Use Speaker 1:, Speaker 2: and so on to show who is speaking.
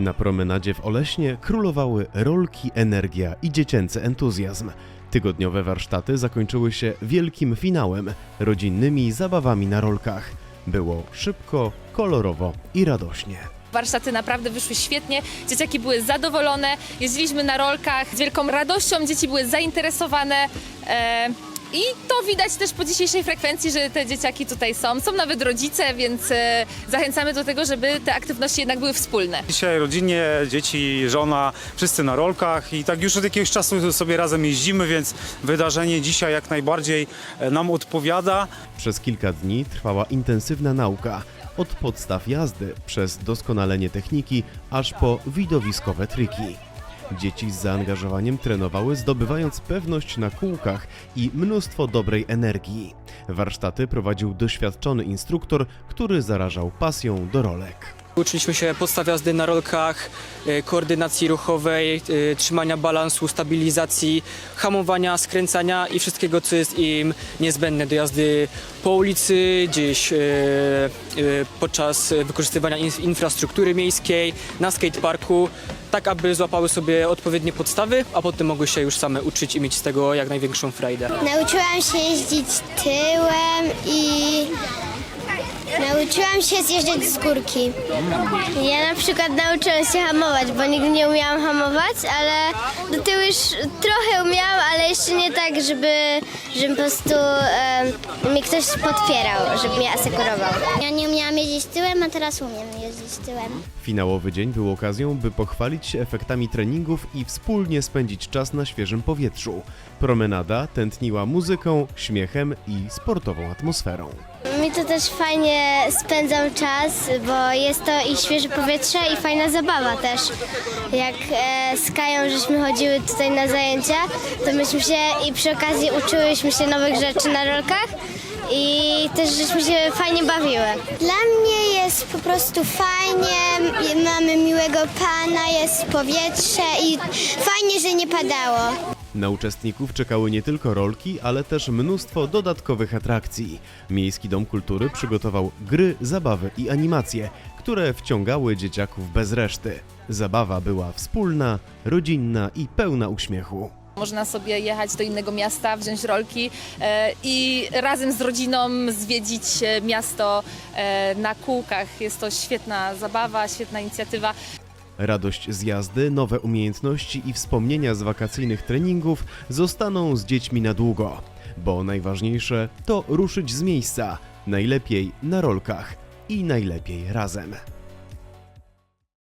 Speaker 1: Na promenadzie w Oleśnie królowały rolki, energia i dziecięcy entuzjazm. Tygodniowe warsztaty zakończyły się wielkim finałem rodzinnymi zabawami na rolkach. Było szybko, kolorowo i radośnie.
Speaker 2: Warsztaty naprawdę wyszły świetnie, dzieciaki były zadowolone, jeździliśmy na rolkach z wielką radością, dzieci były zainteresowane. E, I to widać też po dzisiejszej frekwencji, że te dzieciaki tutaj są. Są nawet rodzice, więc e, zachęcamy do tego, żeby te aktywności jednak były wspólne.
Speaker 3: Dzisiaj rodzinnie, dzieci, żona, wszyscy na rolkach i tak już od jakiegoś czasu sobie razem jeździmy, więc wydarzenie dzisiaj jak najbardziej e, nam odpowiada.
Speaker 1: Przez kilka dni trwała intensywna nauka. Od podstaw jazdy, przez doskonalenie techniki, aż po widowiskowe triki. Dzieci z zaangażowaniem trenowały, zdobywając pewność na kółkach i mnóstwo dobrej energii. Warsztaty prowadził doświadczony instruktor, który zarażał pasją do rolek.
Speaker 4: Uczyliśmy się podstaw jazdy na rolkach, e, koordynacji ruchowej, e, trzymania balansu, stabilizacji, hamowania, skręcania i wszystkiego, co jest im niezbędne do jazdy po ulicy, gdzieś e, podczas wykorzystywania in- infrastruktury miejskiej, na skateparku, tak aby złapały sobie odpowiednie podstawy, a potem mogły się już same uczyć i mieć z tego jak największą frajdę.
Speaker 5: Nauczyłam się jeździć tyłem i nauczyłam się zjeżdżać z górki. Ja na przykład nauczyłam się hamować, bo nigdy nie umiałam hamować, ale do tyłu już trochę umiałam, ale jeszcze nie tak, żeby, żeby po prostu em, mnie ktoś podpierał, żeby mnie asekurował. Ja nie umiałam jeździć tyłem, a teraz umiem jeździć tyłem.
Speaker 1: Finałowy dzień był okazją, by pochwalić się efektami treningów i wspólnie spędzić czas na świeżym powietrzu. Promenada tętniła muzyką, śmiechem i sportową atmosferą.
Speaker 5: Mi to też fajnie spędzam czas, bo jest to i świeże powietrze i fajna zabawa też. Jak e, z Kają żeśmy chodziły tutaj na zajęcia, to myśmy się i przy okazji uczyłyśmy się nowych rzeczy na rolkach i też żeśmy się fajnie bawiły. Dla mnie jest po prostu fajnie, mamy miłego pana, jest powietrze i fajnie, że nie padało.
Speaker 1: Na uczestników czekały nie tylko rolki, ale też mnóstwo dodatkowych atrakcji. Miejski Dom Kultury przygotował gry, zabawy i animacje, które wciągały dzieciaków bez reszty. Zabawa była wspólna, rodzinna i pełna uśmiechu.
Speaker 2: Można sobie jechać do innego miasta, wziąć rolki e, i razem z rodziną zwiedzić e, miasto e, na kółkach. Jest to świetna zabawa, świetna inicjatywa.
Speaker 1: Radość z jazdy, nowe umiejętności i wspomnienia z wakacyjnych treningów zostaną z dziećmi na długo. Bo najważniejsze to ruszyć z miejsca, najlepiej na rolkach i najlepiej razem.